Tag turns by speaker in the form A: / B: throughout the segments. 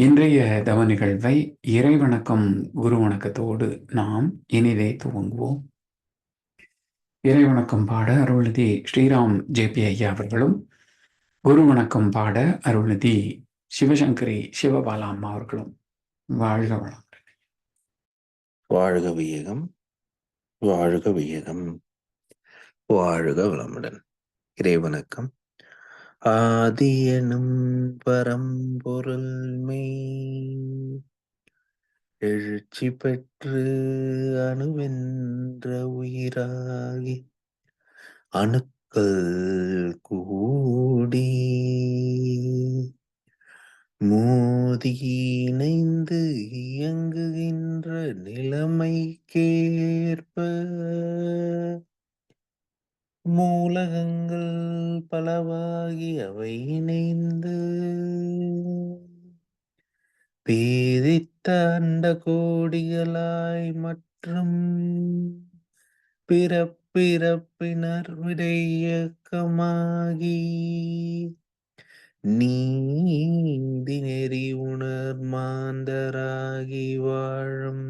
A: இன்றைய தவ நிகழ்வை இறைவணக்கம் குரு வணக்கத்தோடு நாம் இனிதே துவங்குவோம். இறைவணக்கம் பாட அருள்நிதி ஸ்ரீராம் ஜேபி ஐயா அவர்களும் குரு வணக்கம் பாட அருள்நிதி சிவசங்கரி சிவபாலா அம்மா அவர்களும். வாழ்க வளம்
B: வாழ்க வியகம் வாழ்க வியகம் வாழ்க வளமுடன். இறைவணக்கம். ஆதியனும் பரம்பொருள்மை எழுச்சி பெற்று அணுவென்ற உயிராகி அணுக்கள் கூடி மோதி இணைந்து இயங்குகின்ற நிலைமைக்கேற்ப மூலகங்கள் பலவாகி அவை இணைந்து பீதித்த அண்ட கோடிகளாய் மற்றும் பிறப்பிறப்பினர் விடையக்கமாகி நீதி நெறி உணர் மாந்தராகி வாழும்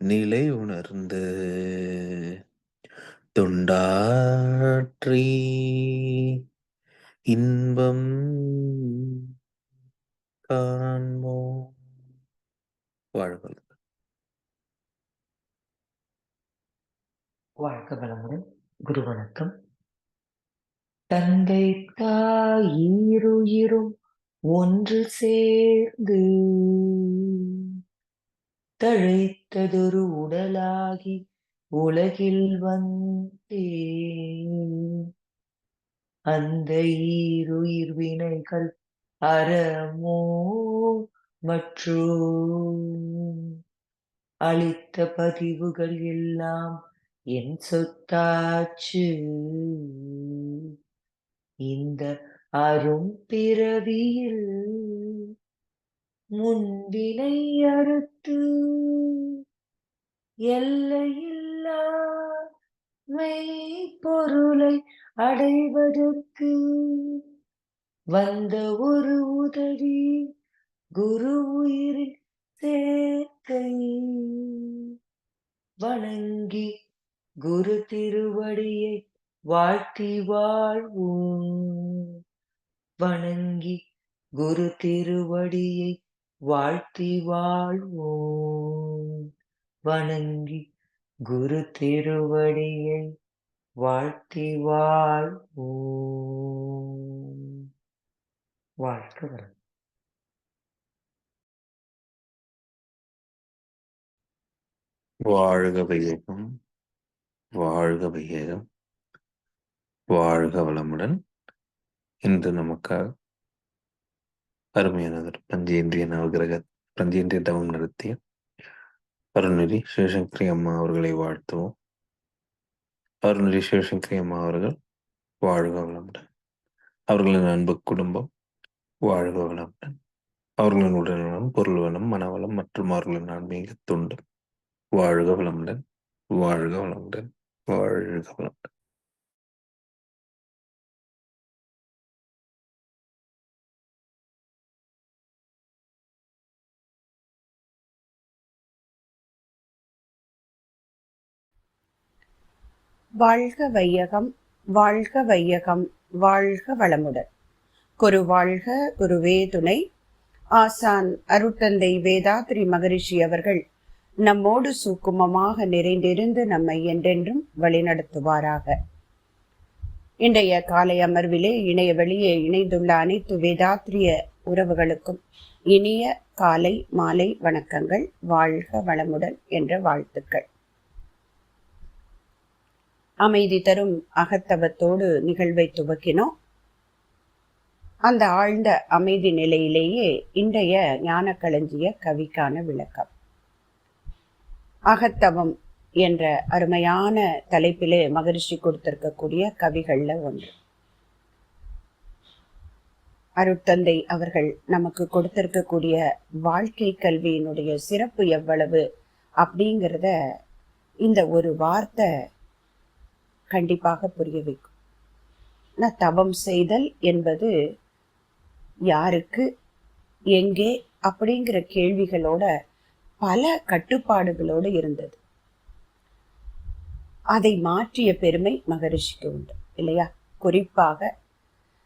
B: நிலை உணர்ந்து தொண்டாற்றி இன்பம் காண்போம் வாழ்க
C: வாழ்க வளமுடன் குரு வணக்கம் தந்தை தாயிருயிரும் ஒன்று சேர்ந்து தழைத்ததொரு உடலாகி உலகில் வந்தே அந்த ஈருயிர் வினைகள் அறமோ மற்றும் அளித்த பதிவுகள் எல்லாம் என் சொத்தாச்சு. இந்த அரும் பிறவியில் முன்வினை அறுத்து எல்லையில் பொருளை அடைவதற்கு வந்த ஒரு உதவி குரு உயிரில் சேர்க்கை வணங்கி குரு திருவடியை வாழ்த்தி வாழ்வோம். வணங்கி குரு திருவடியை வாழ்த்தி வாழ்வோம். வணங்கி குரு திருவடியை வாழ்த்தி வாழ்வோம். வாழ்க வரம்
B: வாழ்க வையகம் வாழ்க வையகம் வாழ்க வளமுடன். இன்று நமக்காக அருமையானவர் பஞ்சேந்திரிய நவகிரக பஞ்சேந்திரிய தவம் நடத்திய அருள்நிதி சிவசங்கரி அம்மா அவர்களை வாழ்த்துவோம். அருள்நிதி சிவசங்கரி அம்மா அவர்கள் வாழ்க வளமுடன். அவர்களின் அன்பு குடும்பம் வாழ்க வளமுடன். அவர்களின் உடல்நலம் பொருள்வளம் மனவளம் மற்றும் அவர்களின் ஆன்மீக துண்டும் வாழ்க வளமுடன் வாழ்க வளமுடன் வாழ்க வளமுடன்.
D: வாழ்க வையகம் வாழ்க வையகம் வாழ்க வளமுடன். குரு வாழ்க குருவே துணை. ஆசான் அருட்டந்தை வேதாத்ரி மகரிஷி அவர்கள் நம்மோடு சூக்குமமாக நிறைந்திருந்து நம்மை என்றென்றும் வழிநடத்துவாராக. இன்றைய காலை அமர்விலே இணைய வெளியே இணைந்துள்ள அனைத்து வேதாத்ரிய உறவுகளுக்கும் இனிய காலை மாலை வணக்கங்கள். வாழ்க வளமுடன் என்ற வாழ்த்துக்கள். அமைதி தரும் அகத்தவத்தோடு நிகழ்வை துவக்கினோம். அந்த ஆழ்ந்த அமைதி நிலையிலேயே இன்றைய ஞானக்களஞ்சிய கவிக்கான விளக்கம். அகத்தவம் என்ற அருமையான தலைப்பிலே மகரிஷி கொடுத்திருக்கக்கூடிய கவிகள்ல ஒன்று. அருட்தந்தை அவர்கள் நமக்கு கொடுத்திருக்கக்கூடிய வாழ்க்கை கல்வியினுடைய சிறப்பு எவ்வளவு அப்படிங்கிறத இந்த ஒரு வார்த்தை கண்டிப்பாக புரிய வைக்கும். நான் தவம் செய்தல் என்பது யாருக்கு எங்கே அப்படிங்கிற கேள்விகளோட பல கட்டுப்பாடுகளோடு இருந்தது. அதை மாற்றிய பெருமை மகரிஷிக்கு உண்டு இல்லையா? குறிப்பாக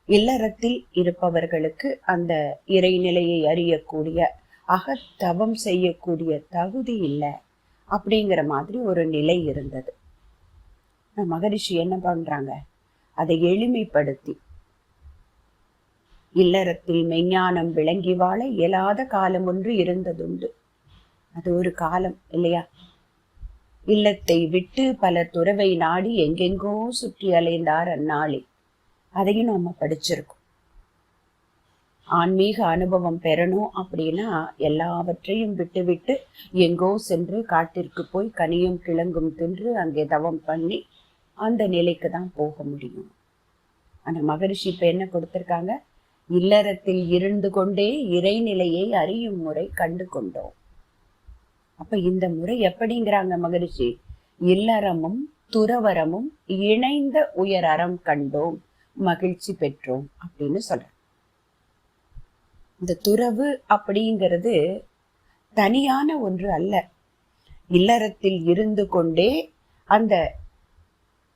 D: இல்லறத்தில் இருப்பவர்களுக்கு அந்த இறைநிலையை அறியக்கூடிய அகத்தவம் செய்யக்கூடிய தகுதி இல்லை அப்படிங்கிற மாதிரி ஒரு நிலை இருந்தது. மகரிஷி என்ன பண்றாங்க? அதை எளிமைப்படுத்தி இல்லறத்தில் மெஞ்ஞானம் விளங்கி வாழ இயலாத காலம் ஒன்று இருந்ததுண்டு. அது ஒரு காலம் இல்லையா? இல்லத்தை விட்டு பல துறவை நாடி எங்கெங்கோ சுற்றி அலைந்தார் அந்நாளில். அதையும் நம்ம படிச்சிருக்கோம். ஆன்மீக அனுபவம் பெறணும் அப்படின்னா எல்லாவற்றையும் விட்டுவிட்டு எங்கோ சென்று காட்டிற்கு போய் கனியும் கிழங்கும் தின்று அங்கே தவம் பண்ணி அந்த நிலைக்கு தான் போக முடியும். அந்த மகரிஷி இப்ப என்ன கொடுத்திருக்காங்க? இல்லறத்தில் இருந்து கொண்டே இறைநிலையை அறியும் முறை கண்டு கொண்டோம். அப்ப இந்த முறை எப்படிங்கிறாங்க மகரிஷி? இல்லறமும் துறவரமும் இணைந்த உயர் அறம் கண்டோம். மகிழ்ச்சி பெற்றோம் அப்படின்னு சொல்ற. இந்த துறவு அப்படிங்கிறது தனியான ஒன்று அல்ல. இல்லறத்தில் இருந்து கொண்டே அந்த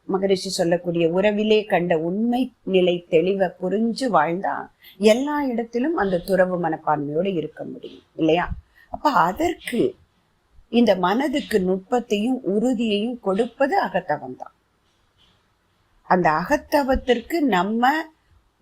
D: மகரிஷி சொல்லக்கூடிய உறவிலே கண்ட உண்மை நிலை தெளிவை புரிஞ்சு வாழ்ந்தா எல்லா இடத்திலும் அந்த துறவு மனப்பான்மையோடு இருக்க முடியும் இல்லையா? அப்ப அதற்கு இந்த மனதுக்கு நுட்பத்தையும் உறுதியையும் கொடுப்பது அகத்தவம் தான் அந்த அகத்தவத்திற்கு நம்ம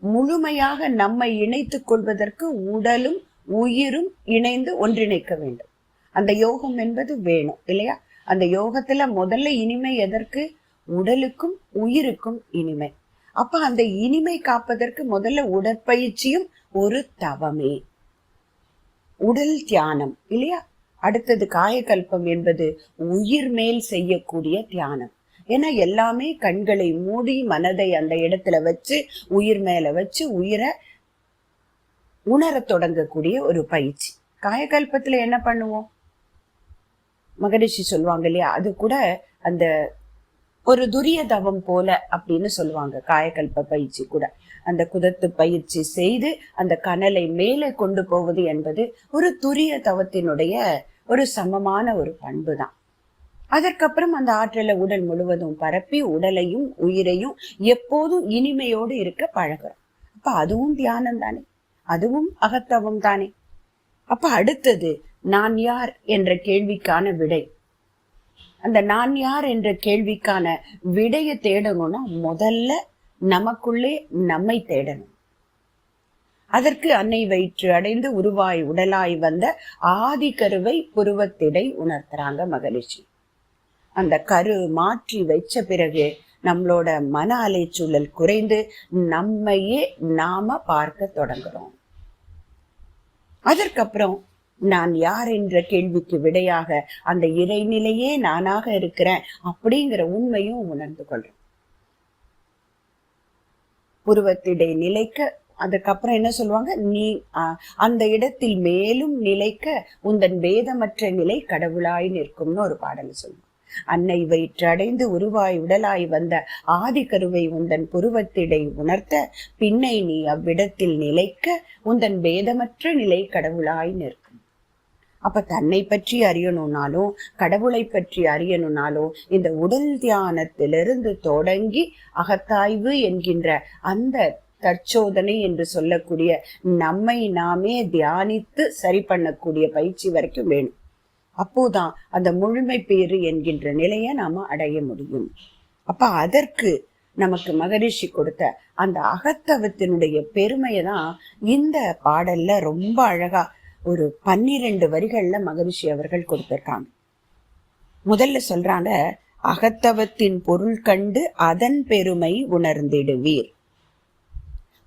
D: முழுமையாக நம்மை இணைத்துக் கொள்வதற்கு உடலும் உயிரும் இணைந்து ஒன்றிணைக்க வேண்டும். அந்த யோகம் என்பது வேணும் இல்லையா? அந்த யோகத்துல முதல்ல இனிமை எதற்கு? உடலுக்கும் உயிருக்கும் இனிமை. அப்ப அந்த இனிமை காப்பதற்கு முதல்ல உடற்பயிற்சியும் ஒரு தவமே. உடல் தியானம் இல்லையா? அடுத்தது காயக்கல்பம் என்பது உயிர் மேல் செய்யக்கூடிய தியானம். ஏன்னா எல்லாமே கண்களை மூடி மனதை அந்த இடத்துல வச்சு உயிர் மேல வச்சு உயிரை உணரத் தொடங்கக்கூடிய ஒரு பயிற்சி. காயக்கல்பத்துல என்ன பண்ணுவோம்? மகரிஷி சொல்லுவாங்க இல்லையா? அது கூட அந்த ஒரு துரிய தவம் போல அப்படின்னு சொல்லுவாங்க. காயக்கல்ப பயிற்சி கூட. அந்த குதத்து பயிற்சி செய்து அந்த கனலை மேலே கொண்டு போவது என்பது ஒரு துரிய தவத்தினுடைய ஒரு சமமான ஒரு பண்பு தான் அதற்கப்புறம் அந்த ஆற்றலை உடல் முழுவதும் பரப்பி உடலையும் உயிரையும் எப்போதும் இனிமையோடு இருக்க பழகிறோம். அப்ப அதுவும் தியானம் தானே? அதுவும் அகத்தவம் தானே? அப்ப அடுத்தது நான் யார் என்ற கேள்விக்கான விடை. அந்த நான் யார் என்ற கேள்விக்கான விடையை தேடணும்னா முதல்ல நமக்குள்ளே நம்மை தேடணும். அதற்கு அன்னை வயிற்று அடைந்து உருவாய் உடலாய் வந்த ஆதி கருவை புருவத்திடை உணர்த்துறாங்க மகரிஷி. அந்த கரு மாற்றி வச்ச பிறகு நம்மளோட மன அலைச்சூழல் குறைந்து நம்மையே நாம பார்க்க தொடங்குறோம். அதற்கப்புறம் நான் யார் என்ற கேள்விக்கு விடையாக அந்த இறைநிலையே நானாக இருக்கிறேன் அப்படிங்கிற உண்மையும் உணர்ந்து கொள்றேன். புருவத்திடை நிலைக்க அதுக்கப்புறம் என்ன சொல்லுவாங்க? நீ அந்த இடத்தில் மேலும் நிலைக்க உந்தன் வேதமற்ற நிலை கடவுளாய் நிற்கும்னு ஒரு பாடல் சொல்லுவாங்க. அன்னை வயிற்றடைந்து உருவாய் உடலாய் வந்த ஆதி கருவை உந்தன் புருவத்திடை உணர்த்த பின்னை நீ அவ்விடத்தில் நிலைக்க உந்தன் வேதமற்ற நிலை கடவுளாய் நிற்கும். அப்ப தன்னை பற்றி அறியணும்னாலும் கடவுளை பற்றி அறியணும்னாலும் இந்த உடல் தியானத்திலிருந்து தொடங்கி அகத்தாய்வு என்கின்ற அந்த தற்சோதனை என்று சொல்லக்கூடிய நம்மை நாமே தியானித்து சரி பண்ணக்கூடிய பயிற்சி வரைக்கும் வேணும். அப்போதான் அந்த முழுமை பேறு என்கின்ற நிலையை நாம அடைய முடியும். அப்ப அதற்கு நமக்கு மகரிஷி கொடுத்த அந்த அகத்தவத்தினுடைய பெருமையை தான் இந்த பாடல்ல ரொம்ப அழகா ஒரு பன்னிரண்டு வரிகள்ல மகரிஷி அவர்கள் கொடுத்திருக்காங்க. முதல்ல சொல்றாங்க அகத்தவத்தின் பொருள் கண்டு அதன் பெருமை உணர்ந்திடுவீர்.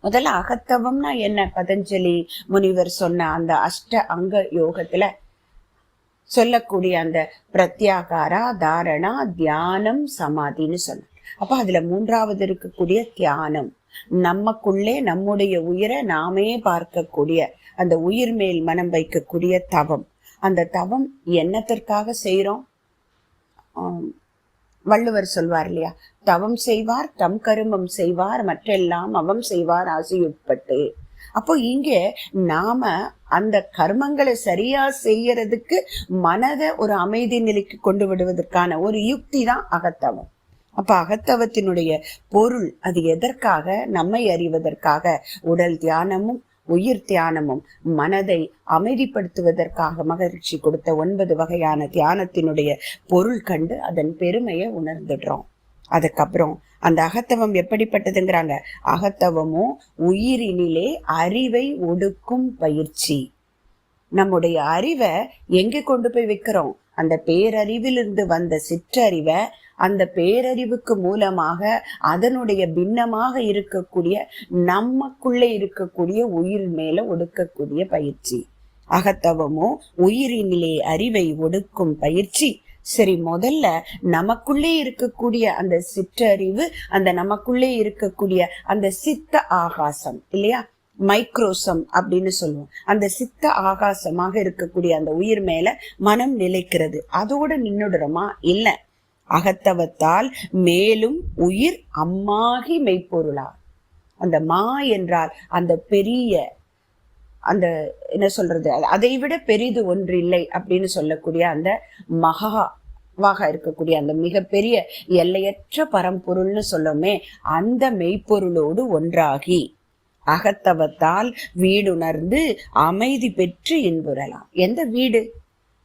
D: முதல்ல அகத்தவம்னா என்ன? பதஞ்சலி முனிவர் சொன்ன அந்த அஷ்ட அங்க யோகத்துல சொல்லக்கூடிய அந்த பிரத்யாகாரா தாரணா தியானம் சமாதின்னு சொன்ன அப்ப அதுல மூன்றாவது இருக்கக்கூடிய தியானம். நமக்குள்ளே நம்முடைய உயிரை நாமே பார்க்கக்கூடிய அந்த உயிர் மேல் மனம் வைக்கக்கூடிய தவம். அந்த தவம் என்னத்திற்காக செய்கிறோம் வள்ளுவர் சொல்வார் இல்லையா? தவம் செய்வார் தம் கருமம் செய்வார் மற்றெல்லாம் அவம் செய்வார் ஆசையுட்பட்டு. அப்போ இங்க நாம அந்த கர்மங்களை சரியா செய்யறதுக்கு மனதை ஒரு அமைதி நிலைக்கு கொண்டு விடுவதற்கான ஒரு யுக்தி தான் அகத்தவம். அப்ப அகத்தவத்தினுடைய பொருள் அது எதற்காக? நம்மை அறிவதற்காக. உடல் தியானமும் உயிர் தியானமும் மனதை அமைதிப்படுத்துவதற்காக மகிழ்ச்சி கொடுத்த ஒன்பது வகையான தியானத்தினுடைய பொருள் கண்டு அதன் பெருமையை உணர்ந்துடுறோம். அதுக்கப்புறம் அந்த அகத்தவம் எப்படிப்பட்டதுங்கிறாங்க. அகத்தவமும் உயிரினிலே அறிவை ஒடுக்கும் பயிற்சி. நம்முடைய அறிவை எங்க கொண்டு போய் வைக்கிறோம்? அந்த பேரறிவிலிருந்து வந்த சிற்றறிவை அந்த பேரறிவுக்கு மூலமாக அதனுடைய பின்னமாக இருக்கக்கூடிய நமக்குள்ளே இருக்கக்கூடிய உயிர் மேல ஒடுக்கக்கூடிய பயிற்சி. அகத்தவமோ உயிரினிலே அறிவை ஒடுக்கும் பயிற்சி. சரி முதல்ல நமக்குள்ளே இருக்கக்கூடிய அந்த சிற்றறிவு அந்த நமக்குள்ளே இருக்கக்கூடிய அந்த சித்த ஆகாசம் இல்லையா? மைக்ரோசம் அப்படின்னு சொல்லுவோம். அந்த சித்த ஆகாசமாக இருக்கக்கூடிய அந்த உயிர் மேல மனம் நிலைக்கிறது. அதோட நின்னுடுறோமா? இல்லை. அகத்தவத்தால் மேலும் உயிர் அம்மாகி மெய்ப்பொருளா. அந்த மா என்றால் அந்த பெரிய அந்த என்ன சொல்றது அதை விட பெரிது ஒன்று இல்லை அப்படின்னு சொல்லக்கூடிய அந்த மகாவாக இருக்கக்கூடிய அந்த மிகப்பெரிய எல்லையற்ற பரம்பொருள்னு சொல்லமே அந்த மெய்ப்பொருளோடு ஒன்றாகி அகத்தவத்தால் வீடுணர்ந்து அமைதி பெற்று இன்புறலாம். எந்த வீடு?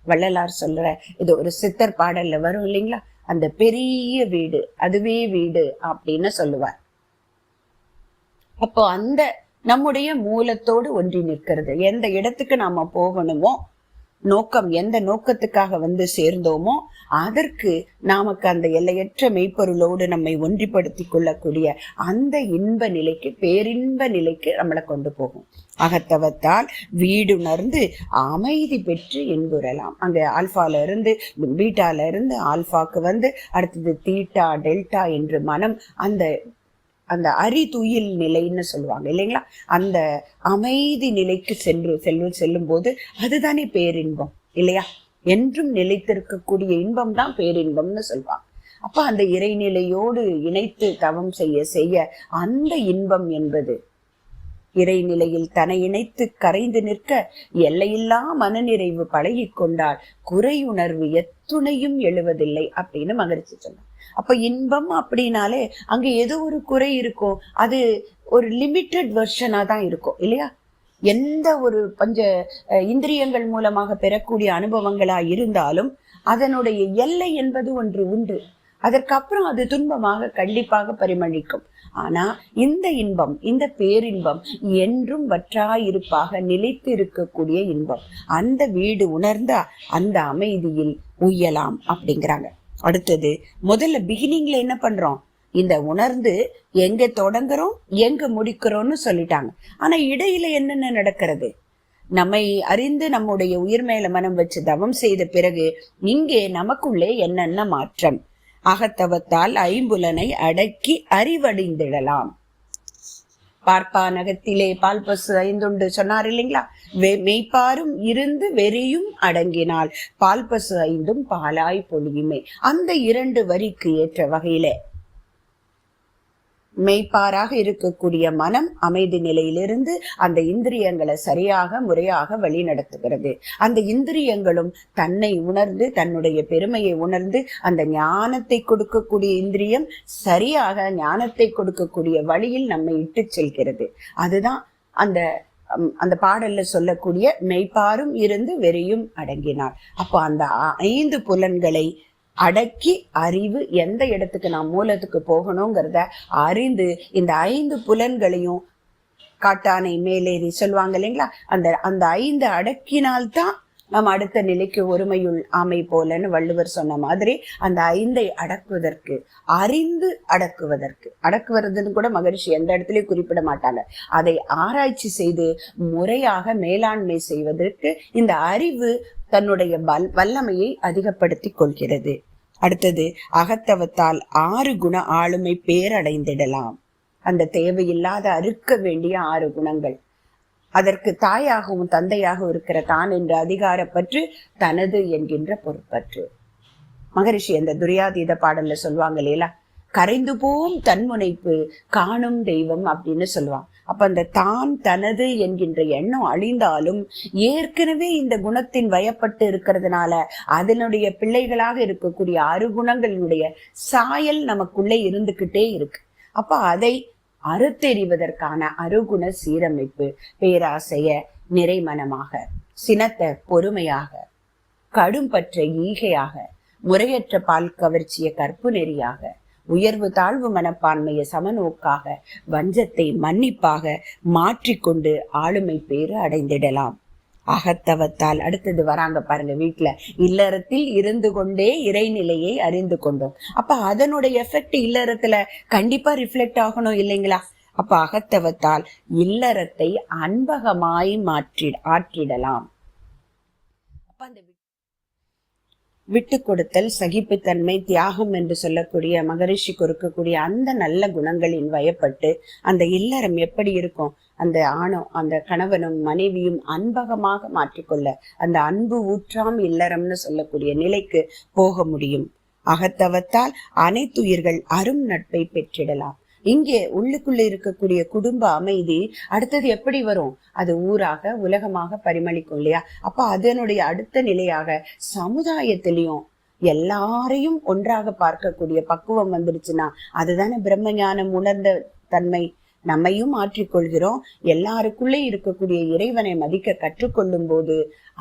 D: வள்ளலார் சொல்ற இது ஒரு சித்தர் பாடல்ல வரும் இல்லைங்களா? அந்த பெரிய வீடு அதுவே வீடு அப்படின்னு சொல்லுவார். அப்போ அந்த நம்முடைய மூலத்தோடு ஒன்றி நிற்கிறது. எந்த இடத்துக்கு நாம போகணுமோ நோக்கம் எந்த நோக்கத்துக்காக வந்து சேர்ந்தோமோ அதற்கு நமக்கு அந்த எல்லையற்ற மெய்ப்பொருளோடு நம்மை ஒன்றிப்படுத்திக் கொள்ளக்கூடிய அந்த இன்ப நிலைக்கு பேரின்ப நிலைக்கு நம்மளை கொண்டு போகும். அகத்தவத்தால் வீடுணர்ந்து அமைதி பெற்று இன்புறலாம். அந்த ஆல்பால இருந்து பீட்டால இருந்து ஆல்பாக்கு வந்து அடுத்தது தீட்டா டெல்டா என்று மனம் அந்த அந்த அரிதுயில் நிலைன்னு சொல்லுவாங்க இல்லைங்களா? அந்த அமைதி நிலைக்கு சென்று செல்லும் செல்லும் போது அதுதானே பேரின்பம் இல்லையா? என்றும் நிலைத்திருக்கக்கூடிய இன்பம் தான் பேரின்பம்னு சொல்வாங்க அப்ப அந்த இறைநிலையோடு இணைத்து தவம் செய்ய செய்ய அந்த இன்பம் என்பது இறைநிலையில் தன்னை இணைத்து கரைந்து நிற்க எல்லையில்லா மனநிறைவு பழகி கொண்டால் குறையுணர்வு எத்துணையும் எழுவதில்லை அப்படின்னு மகிழ்ச்சி சொன்னார். அப்ப இன்பம் அப்படின்னாலே அங்க ஏதோ ஒரு குறை இருக்கும். அது ஒரு லிமிட்டெட் வெர்ஷனா தான் இருக்கும் இல்லையா? எந்த ஒரு பஞ்ச இந்திரியங்கள் மூலமாக பெறக்கூடிய அனுபவங்களா இருந்தாலும் அதனுடைய எல்லை என்பது ஒன்று உண்டு. அதற்கப்புறம் அது துன்பமாக கண்டிப்பாக பரிமளிக்கும். ஆனா இந்த இன்பம் இந்த பேரின்பம் என்றும் வற்றாயிருப்பாக நிலைத்து இருக்கக்கூடிய இன்பம். அந்த வீடு உணர்ந்தா அந்த அமைதியில் உய்யலாம் அப்படிங்கிறாங்க. அடுத்தது முதல்ல பிகினிங்ல என்ன பண்றோம்? இந்த உணர்ந்து எங்க தொடங்குறோம் எங்க முடிக்கிறோம்னு சொல்லிட்டாங்க. ஆனா இடையில என்னென்ன நடக்கிறது? நம்மை அறிந்து நம்முடைய உயிர் மேல மனம் வச்சு தவம் செய்த பிறகு இங்கே நமக்குள்ளே என்னென்ன மாற்றம்? அகத்தவத்தால் ஐம்புலனை அடக்கி அறிவடைந்திடலாம். பார்ப்பானகத்திலே பால் பசு ஐந்துண்டு சொன்னார் இல்லைங்களா? வெ- மெய்ப்பாரும் இருந்து வெறியும் அடங்கினால் பால் பசு ஐந்தும் பாலாய் பொழியுமே. அந்த இரண்டு வரிக்கு ஏற்ற வகையில மெய்ப்பாராக இருக்கக்கூடிய மனம் அமைதி நிலையிலிருந்து அந்த இந்திரியங்களை சரியாக முறையாக வழி நடத்துகிறது அந்த இந்திரியங்களும் தன்னை உணர்ந்து தன்னுடைய பெருமையை உணர்ந்து அந்த ஞானத்தை கொடுக்கக்கூடிய இந்திரியம் சரியாக ஞானத்தை கொடுக்கக்கூடிய வழியில் நம்மை இட்டு செல்கிறது. அதுதான் அந்த அந்த பாடல்ல சொல்லக்கூடிய மெய்ப்பாரும் இருந்து வெறியும் அடங்கினார். அப்போ அந்த ஐந்து புலன்களை அடக்கி அறிவு எந்த இடத்துக்கு நான் மூலத்துக்கு போகணுங்கிறத அறிந்து இந்த ஐந்து புலன்களையும் காட்டானை மேலேறி சொல்லுவாங்க இல்லைங்களா? அந்த அந்த ஐந்து அடக்கினால்தான் நம்ம அடுத்த நிலைக்கு ஒருமையுள் ஆமை போலன்னு வள்ளுவர் சொன்ன மாதிரி அந்த ஐந்தை அடக்குவதற்கு அறிந்து அடக்குவதற்கு அடக்குவதுன்னு கூட மகரிஷி எந்த இடத்துலயும் குறிப்பிட மாட்டாங்க. அதை ஆராய்ச்சி செய்து முறையாக மேலாண்மை செய்வதற்கு இந்த அறிவு தன்னுடைய பல் வல்லமையை அதிகப்படுத்தி கொள்கிறது. அடுத்தது அகத்தவத்தால் ஆறு குண ஆளுமை பேரடைந்திடலாம். அந்த தேவையில்லாத அறுக்க வேண்டிய ஆறு குணங்கள். அதற்கு தாயாகவும் தந்தையாகவும் இருக்கிற தான் என்ற அதிகாரப்பற்று தனது என்கின்ற பொறுப்பற்று. மகரிஷி அந்த துரியாதீத பாடல்ல சொல்லுவாங்க இல்லையா? கரைந்து போம் தன்முனைப்பு காணும் தெய்வம் அப்படின்னு சொல்லுவான் அப்ப அந்த தான் தனது என்கின்ற எண்ணம் அழிந்தாலும் ஏற்கனவே இந்த குணத்தின் வயப்பட்டு இருக்கிறதுனால அதனுடைய பிள்ளைகளாக இருக்கக்கூடிய அருகுணங்களினுடைய சாயல் நமக்குள்ளே இருந்துகிட்டே இருக்கு. அப்ப அதை அறுத்தெறிவதற்கான அருகுண சீரமைப்பு பேராசைய நிறைமனமாக சினத்தை பொறுமையாக கடும் பற்ற ஈகையாக முறையற்ற பால் கவர்ச்சிய கற்பு நெறியாக உயர்வு தாழ்வு மனப்பான்மைய சமநோக்காக வஞ்சத்தை மன்னிப்பாக மாற்றிக்கொண்டு ஆளுமை பேறு அடைந்திடலாம். அகத்தவத்தால். அடுத்தது வராங்க பாருங்க வீட்டுல இல்லறத்தில் இருந்து கொண்டே இறைநிலையை அறிந்து கொண்டோம். அப்ப அதனுடைய எஃபெக்ட் இல்லறத்துல கண்டிப்பா ரிஃப்ளெக்ட் ஆகணும் இல்லைங்களா? அப்ப அகத்தவத்தால் இல்லறத்தை அன்பகமாய் மாற்றி ஆற்றிடலாம். அப்ப அந்த விட்டு கொடுத்தல் சகிப்புத்தன்மை தியாகம் என்று சொல்லக்கூடிய மகரிஷி கொடுக்கக்கூடிய அந்த நல்ல குணங்களின் வயப்பட்டு அந்த இல்லறம் எப்படி இருக்கும்? அந்த ஆணும் அந்த கணவனும் மனைவியும் அன்பகமாக மாற்றிக்கொள்ள அந்த அன்பு ஊற்றாம் இல்லறம்னு சொல்லக்கூடிய நிலைக்கு போக முடியும். அகத்தவத்தால் அனைத்துயிர்கள் அரும் நட்பை பெற்றிடலாம். இங்கே உள்ளுக்குள்ள இருக்கக்கூடிய குடும்ப அமைதி அடுத்தது எப்படி வரும்? அது ஊராக உலகமாக பரிமளிக்கும் இல்லையா? அப்ப அதனுடைய அடுத்த நிலையாக சமுதாயத்திலையும் எல்லாரையும் ஒன்றாக பார்க்கக்கூடிய பக்குவம் வந்துடுச்சுன்னா அதுதானே பிரம்ம ஞானம் உணர்ந்த தன்மை. நம்மையும் மாற்றிக்கொள்கிறோம். எல்லாருக்குள்ளே இருக்கக்கூடிய இறைவனை மதிக்க கற்றுக்கொள்ளும் போது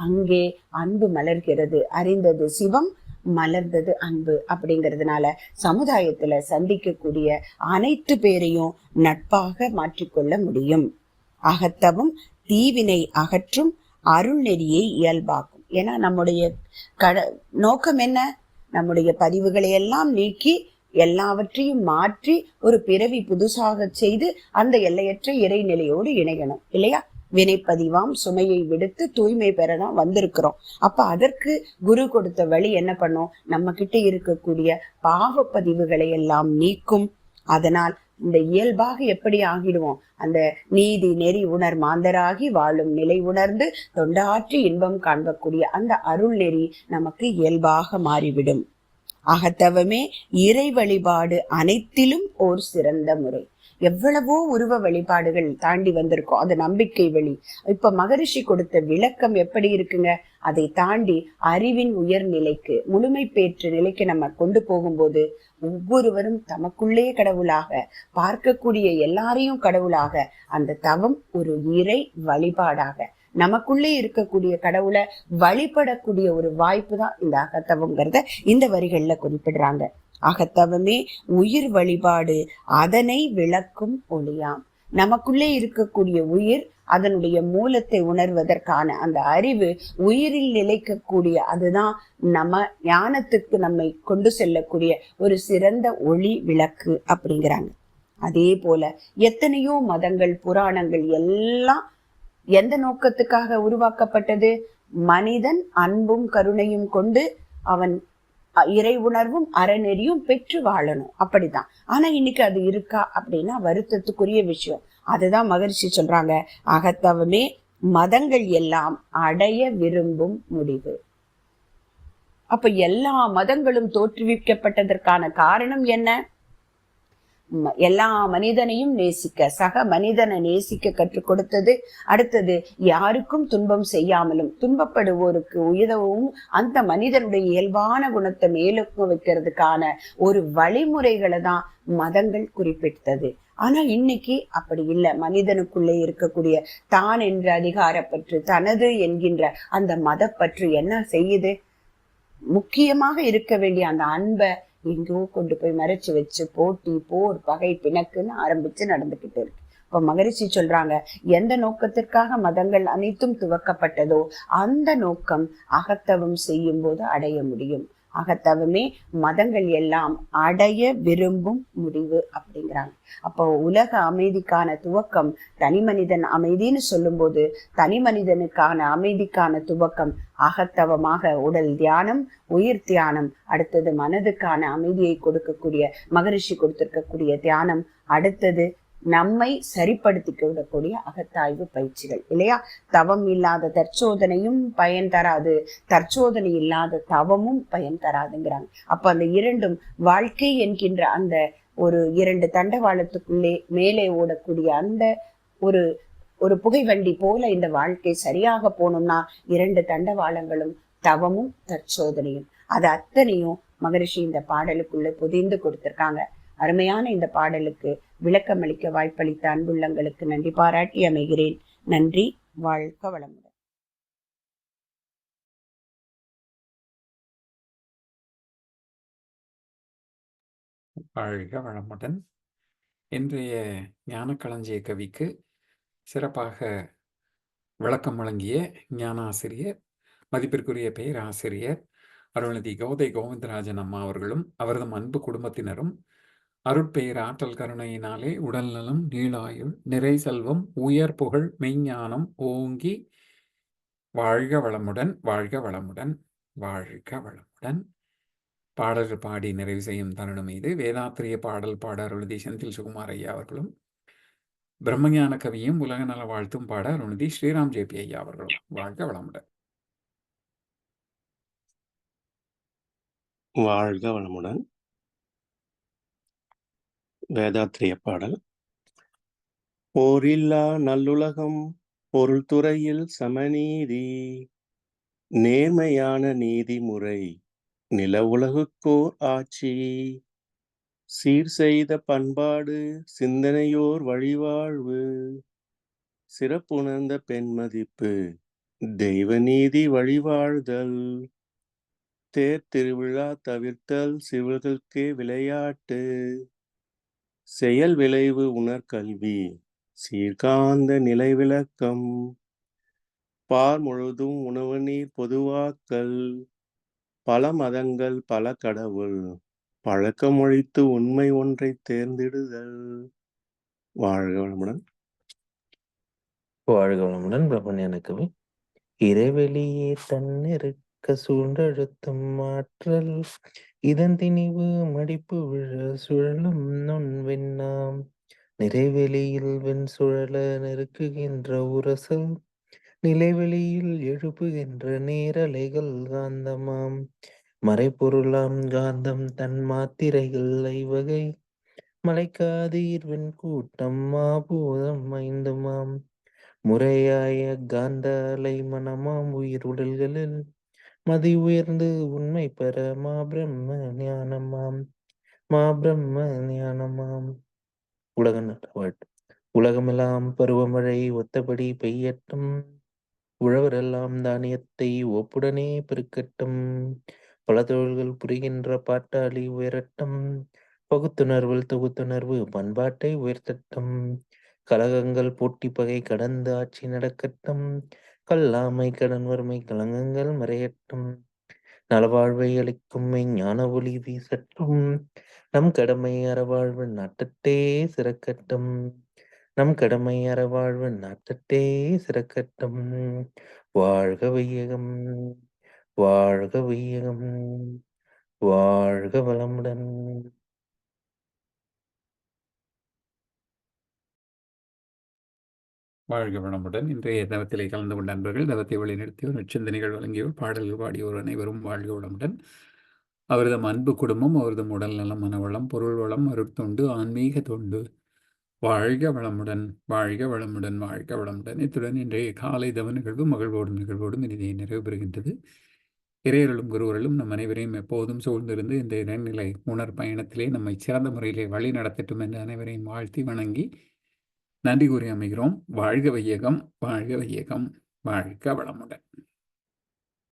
D: அங்கே அன்பு மலர்கிறது. அறிந்தது சிவம் மலர்ந்தது அன்பு அப்படிங்கிறதுனால சமுதாயத்துல சந்திக்கக்கூடிய அனைத்து பேரையும் நட்பாக மாற்றிக்கொள்ள முடியும். அகத்தவும் தீவினை அகற்றும் அருள் நெறியை இயல்பாக்கும். ஏன்னா நம்முடைய கட நோக்கம் என்ன? நம்முடைய பதிவுகளை எல்லாம் நீக்கி எல்லாவற்றையும் மாற்றி ஒரு பிறவி புதுசாக செய்து அந்த எல்லையற்ற இறைநிலையோடு இணையணும். இல்லையா? வினைப்பதிவாம் சுமையை விடுத்து தூய்மை பெறதான் வந்திருக்கிறோம். அப்ப அதற்கு குரு கொடுத்த வழி என்ன பண்ணும்? நம்ம கிட்ட இருக்கக்கூடிய பாவ பதிவுகளை எல்லாம் நீக்கும். அதனால் இந்த இயல்பாக எப்படி ஆகிடுவோம்? அந்த நீதி நெறி உணர் மாந்தராகி வாழும் நிலை உணர்ந்து தொண்டாற்றி இன்பம் காண்பக்கூடிய அந்த அருள் நெறி நமக்கு இயல்பாக மாறிவிடும். அகத்தவமே இறை வழிபாடு அனைத்திலும் ஓர் சிறந்த முறை. எவ்வளவோ உருவ வழிபாடுகள் தாண்டி வந்திருக்கோம். அது நம்பிக்கை வழி. இப்ப மகரிஷி கொடுத்த விளக்கம் எப்படி இருக்குங்க? அதை தாண்டி அறிவின் உயர்நிலைக்கு முழுமை பெற்ற நிலைக்கு நம்ம கொண்டு போகும்போது ஒவ்வொருவரும் தமக்குள்ளே கடவுளாக பார்க்கக்கூடிய எல்லாரையும் கடவுளாக அந்த தவம் ஒரு இறை வழிபாடாக நமக்குள்ளே இருக்கக்கூடிய கடவுளை வழிபடக்கூடிய ஒரு வாய்ப்பு தான் இந்த அகத்தவங்கிறத இந்த வரிகள்ல குறிப்பிடுறாங்க. அகத்தவமே உயிர் வழிபாடு அதனை விளக்கும் ஒளியாம். நமக்குள்ளே இருக்கக்கூடிய உயிர் அதனுடைய மூலத்தை உணர்வதற்கான அந்த அறிவு உயிரில் நிலைக்கக்கூடிய அதுதான் நம்ம ஞானத்துக்கு நம்மை கொண்டு செல்லக்கூடிய ஒரு சிறந்த ஒளி விளக்கு அப்படிங்கிறாங்க. அதே போல எத்தனையோ மதங்கள் புராணங்கள் எல்லாம் எந்த நோக்கத்துக்காக உருவாக்கப்பட்டது? மனிதன் அன்பும் கருணையும் கொண்டு அவன் இறை உணர்வும் அறநெறியும் பெற்று வாழணும். அப்படிதான். ஆனா இன்னைக்கு அது இருக்கா அப்படின்னா வருத்தத்துக்குரிய விஷயம். அதுதான் மகரிஷி சொல்றாங்க அகத்தவமே மதங்கள் எல்லாம் அடைய விரும்பும் முடிவு. அப்ப எல்லா மதங்களும் தோற்றுவிக்கப்பட்டதற்கான காரணம் என்ன? எல்லா மனிதனையும் நேசிக்க சக மனிதனை நேசிக்க கற்றுக் கொடுத்தது. அடுத்தது யாருக்கும் துன்பம் செய்யாமலும் துன்பப்படுவோருக்கு உதவும் அந்த மனிதனுடைய இயல்பான குணத்தை மேலுக்கு வைக்கிறதுக்கான ஒரு வழிமுறைகளை தான் மதங்கள் குறிப்பிட்டது. ஆனா இன்னைக்கு அப்படி இல்லை. மனிதனுக்குள்ளே இருக்கக்கூடிய தான் என்ற அதிகாரப்பற்று தனது என்கின்ற அந்த மதப்பற்று என்ன செய்யுது? முக்கியமாக இருக்க வேண்டிய அந்த அன்பை எங்கோ கொண்டு போய் மறைச்சு வச்சு போட்டி போர் பகை பிணக்குன்னு ஆரம்பிச்சு நடந்துகிட்டு இருக்கு. இப்ப மகரிஷி சொல்றாங்க எந்த நோக்கத்திற்காக மதங்கள் அனைத்தும் துவக்கப்பட்டதோ அந்த நோக்கம் அகத்தவம் செய்யும் போது அடைய முடியும். அகத்தவமே மதங்கள் எல்லாம் அடைய விரும்பும் முடிவு அப்படிங்கிறாங்க. அப்போ உலக அமைதிக்கான துவக்கம் தனி மனிதன் அமைதின்னு சொல்லும்போது தனி மனிதனுக்கான அமைதிக்கான துவக்கம் அகத்தவமாக உடல் தியானம் உயிர் தியானம் அடுத்தது மனதுக்கான அமைதியை கொடுக்கக்கூடிய மகரிஷி கொடுத்திருக்கக்கூடிய தியானம் அடுத்தது நம்மை சரிப்படுத்திக்க விடக்கூடிய அகத்தாய்வு பயிற்சிகள் இல்லையா? தவம் இல்லாத தற்சோதனையும் பயன் தராது. தற்சோதனை இல்லாத தவமும் பயன் தராதுங்கிறாங்க. அப்ப அந்த இரண்டும் வாழ்க்கை என்கின்ற அந்த ஒரு இரண்டு தண்டவாளத்துக்குள்ளே மேலே ஓடக்கூடிய அந்த ஒரு ஒரு புகைவண்டி போல இந்த வாழ்க்கை சரியாக போகணும்னா இரண்டு தண்டவாளங்களும் தவமும் தற்சோதனையும். அது அத்தனையும் மகரிஷி இந்த பாடலுக்குள்ள புதிந்து கொடுத்திருக்காங்க. அருமையான இந்த பாடலுக்கு விளக்கமளிக்க வாய்ப்பளித்த அன்புள்ளங்களுக்கு நன்றி பாராட்டி அமைகிறேன். நன்றி. வாழ்க வளமுடன்.
A: வாழ்க வளமுடன். இன்றைய ஞானக்களஞ்சிய கவிக்கு சிறப்பாக விளக்கம் வழங்கிய ஞானாசிரியர் மதிப்பிற்குரிய பேராசிரியர் அருள்நிதி கௌதை கோவிந்தராஜன் அம்மா அவர்களும் அவரது அன்பு குடும்பத்தினரும் அருட்பெயர் ஆற்றல் கருணையினாலே உடல்நலம் நீளாயுள் நிறை செல்வம் உயர் புகழ் மெய்ஞானம் ஓங்கி வாழ்க வளமுடன் வாழ்க வளமுடன் வாழ்க வளமுடன். பாடல் பாடி நிறைவு செய்யும் தருணம் இது. வேதாத்திரிய பாடல் பாட அருணதி செந்தில் சுகுமார் ஐயா அவர்களும் பிரம்மஞான கவியும் உலக நல வாழ்த்தும் பாட அருணதி ஸ்ரீராம் ஜேபி ஐயா அவர்களும். வாழ்க வளமுடன்.
E: வாழ்க வளமுடன். வேதாத்திரிய பாடல். போரில்லா நல்லுலகம் பொருள் துறையில் சமநீதி நேர்மையான நீதிமுறை நில உலகுக்கோர் ஆட்சி. சீர் செய்த பண்பாடு சிந்தனையோர் வழிவாழ்வு. சிறப்புணர்ந்த பெண்மதிப்பு தெய்வ நீதி வழிவாழ்தல். தேர் திருவிழா தவிர்த்தல் சிவர்களுக்கே விளையாட்டு. செயல் விளைவு உணர்கல்வி சீர்காந்த நிலை விளக்கம் பார் முழுதும் உணவு நீர் பொதுவாக்கல் பல மதங்கள் பல கடவுள் பழக்கமொழித்து உண்மை ஒன்றை தேர்ந்திடுதல். வாழ்க வளமுடன்.
B: வாழ்க வளமுடன் பிரபன் கவி இறைவெளியே தன்னிருக்க சூழ்ந்தழுத்தும் மாற்றல் இதன் திணிவு மடிப்பு விழ சுழலும் நுண்வெண்ணாம் நிறைவெளியில் வெண் சுழல நெருக்குகின்ற உரசல் நிலைவெளியில் எழுப்புகின்ற நேரலைகள் காந்தமாம். மறைபொருளாம் காந்தம் தன் மாத்திரைகள் ஐவகை மலைக்காதீர் வெண் கூட்டம் மாபூதம் ஐந்துமாம். முறையாய காந்த அலை மனமாம் உயிர் உடல்களில் மதி உயர்ந்து உண்மை பெற மா பிரம்ம ஞானமாம் மா பிரம்ம ஞானமாம் உலக உலகமெல்லாம் பருவமழை ஒத்தபடி பெய்யட்டும். உழவரெல்லாம் தானியத்தை ஒப்புடனே பெருக்கட்டும். பல தொழில்கள் புரிகின்ற பாட்டாளி உயரட்டும். பகுத்துணர்வில் தொகுத்துணர்வு பண்பாட்டை உயர்த்தட்டும். கலகங்கள் போட்டி பகை கடந்து ஆட்சி நடக்கட்டும். கல்லாமை கடன் வறுமை கலங்கங்கள் மறையட்டும். நலவாழ்வை அளிக்கும் ஞான ஒளி வீசட்டும். நம் கடமை அறவாழ்வு நாட்டத்தே சிறக்கட்டும். நம் கடமை அறவாழ்வு நாட்டத்தே சிறக்கட்டும். வாழ்க வையகம் வாழ்க வையகம் வாழ்க வளமுடன்.
A: வாழ்க வளமுடன். இன்றைய தவத்திலே கலந்து கொண்ட நண்பர்கள் தவத்தை வழிநடத்தியோர் நற்சிந்தனைகள் வழங்கியோர் பாடல்கள் பாடியோர் அனைவரும் வாழ்க வளமுடன். அவரது அன்பு குடும்பம் அவரது உடல் நலம் மனவளம் பொருள் வளம் அருட்தொண்டு ஆன்மீக தொண்டு. வாழ்க வளமுடன் வாழ்க வளமுடன் வாழ்க வளமுடன். இத்துடன் இன்றைய காலை தவ நிகழ்வு மகிழ்வோடும் நிகழ்வோடும் இனிதே நிறைவு பெறுகின்றது இறையருளும் குருவர்களும் நம் அனைவரையும் எப்போதும் சூழ்ந்திருந்து இந்த இறைநிலை உணர் பயணத்திலே நம்மை சிறந்த முறையிலே வழி நடத்தட்டும் என்று அனைவரையும் வாழ்த்தி வணங்கி நன்றி கூறி அமைகிறோம். வாழ்க வையகம் வாழ்க வையகம் வாழ்க வளமுடன்.